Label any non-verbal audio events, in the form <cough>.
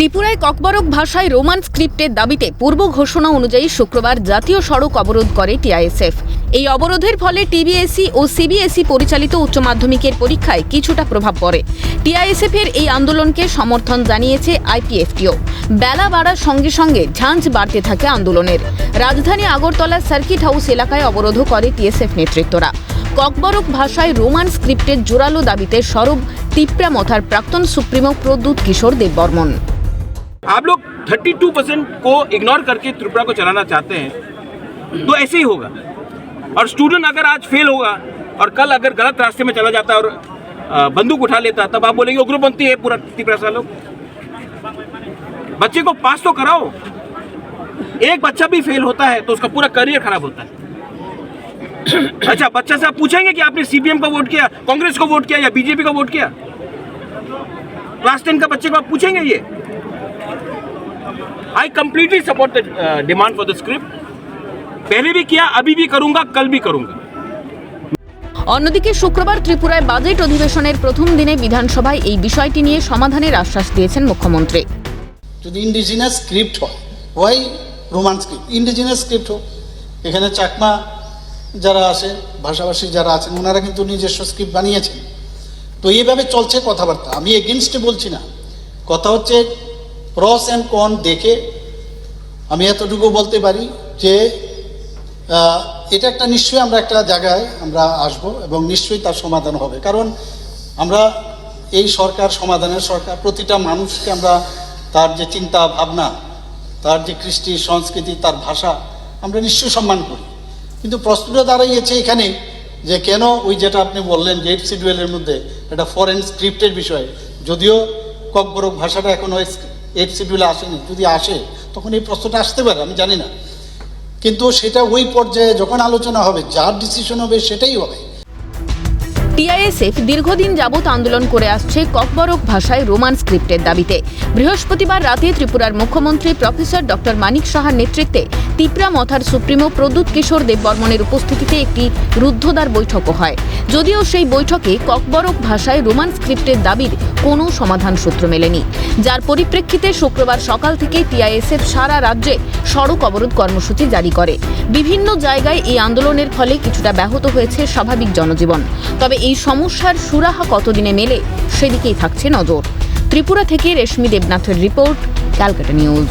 ত্রিপুরায় ককবরক ভাষায় রোমান স্ক্রিপ্টের দাবিতে পূর্ব ঘোষণা অনুযায়ী শুক্রবার জাতীয় সড়ক অবরোধ করে টিআইএসএফ। এই অবরোধের ফলে টিবিএসসি ও সিবিএসই পরিচালিত উচ্চ মাধ্যমিকের পরীক্ষায় কিছুটা প্রভাব পড়ে। টিআইএসএফ এর এই আন্দোলনকে সমর্থন জানিয়েছে আইপিএফটিও। বেলা বাড়ার সঙ্গে সঙ্গে ঝাঁঝ বাড়তে থাকে আন্দোলনের। রাজধানী আগরতলা সার্কিট হাউস এলাকায় অবরোধও করে টিএসএফ নেতৃত্বরা। ককবরক ভাষায় রোমান স্ক্রিপ্টের জোরালো দাবিতে সরব তিপ্রা মথার প্রাক্তন সুপ্রিমো প্রদ্যুৎ কিশোর দেববর্মন। आप लोग 32 परसेंट को इग्नोर करके त्रिपुरा को चलाना चाहते हैं तो ऐसे ही होगा। और स्टूडेंट अगर आज फेल होगा और कल अगर गलत रास्ते में चला जाता और बंदूक उठा लेता, तब आप बोलेंगे, उग्रपंथी है पूरा त्रिपुरा सा लोग। बच्चे को पास तो कराओ। एक बच्चा भी फेल होता है तो उसका पूरा करियर खराब होता है। <coughs> अच्छा बच्चा से आप पूछेंगे कि आपने सीपीएम का वोट किया, कांग्रेस को वोट किया या बीजेपी का वोट किया? क्लास टेन का बच्चे को आप पूछेंगे ये? I completely support the demand for the script पहले भी किया अभी भी करूंगा कल भी करूंगा অন্যদিকে শুক্রবার ত্রিপুরায় বাজেট অধিবেশনের প্রথম দিনে বিধানসভায় এই বিষয়টি নিয়ে সমাধানের আশ্বাস দিয়েছেন মুখ্যমন্ত্রী যদি ইন্ডিজিনাস স্ক্রিপ্ট হয় ওয়াই রোমান স্ক্রিপ্ট ইন্ডিজিনাস স্ক্রিপ্ট হোক এখানে চাকমা যারা আসে ভাষাভাষী যারা আছেন ওনারা কিন্তু নিজস্ব স্ক্রিপ্ট বানিয়েছেন তো এইভাবে চলছে কথাবার্তা আমি এগেনস্টে বলছি না কথা হচ্ছে প্রস অ্যান্ড কন দেখে আমি এতটুকু বলতে পারি যে এটা একটা নিশ্চয়ই আমরা একটা জায়গায় আমরা আসব এবং নিশ্চয়ই তার সমাধান হবে। কারণ আমরা এই সরকার সমাধানের সরকার, প্রতিটা মানুষকে আমরা তার যে চিন্তা ভাবনা, তার যে কৃষ্টি, সংস্কৃতি, তার ভাষা আমরা নিশ্চয়ই সম্মান করি। কিন্তু প্রশ্নটা দাঁড়াইয়েছে এখানে যে কেন ওই যেটা আপনি বললেন যে এইট শিডিউলের মধ্যে একটা ফরেন স্ক্রিপ্টের বিষয়, যদিও ককবরক ভাষাটা এখনও এইট শিডিউলে আসেনি যদি আসে, তখন এই প্রশ্নটা আসতে পারে, আমি জানি না। কিন্তু সেটা ওই পর্যায়ে যখন আলোচনা হবে, যার ডিসিশন হবে সেটাই হবে। টিআইএসএফ দীর্ঘদিন যাবৎ আন্দোলন করে আসছে ককবরক ভাষায় রোমান স্ক্রিপ্টের দাবিতে। বৃহস্পতিবার রাতে ত্রিপুরার মুখ্যমন্ত্রী প্রফেসর ডক্টর মানিক সাহার নেতৃত্বে তিপ্রা মথার সুপ্রিমো প্রদ্যুৎ কিশোর দেববর্মনের উপস্থিতিতে একটি রুদ্ধদ্বার বৈঠকও হয়। যদিও সেই বৈঠকে ককবরক ভাষায় রোমান স্ক্রিপ্টের দাবির কোনো সমাধান সূত্র মেলেনি। যার পরিপ্রেক্ষিতে শুক্রবার সকাল থেকে টিআইএসএফ সারা রাজ্যে সড়ক অবরোধ কর্মসূচি জারি করে। বিভিন্ন জায়গায় এই আন্দোলনের ফলে কিছুটা ব্যাহত হয়েছে স্বাভাবিক জনজীবন। তবে এই সমস্যার সুরাহা কতদিনে মেলে সেদিকেই থাকছে নজর। ত্রিপুরা থেকে রেশমি দেবনাথের রিপোর্ট, ক্যালকাটা নিউজ।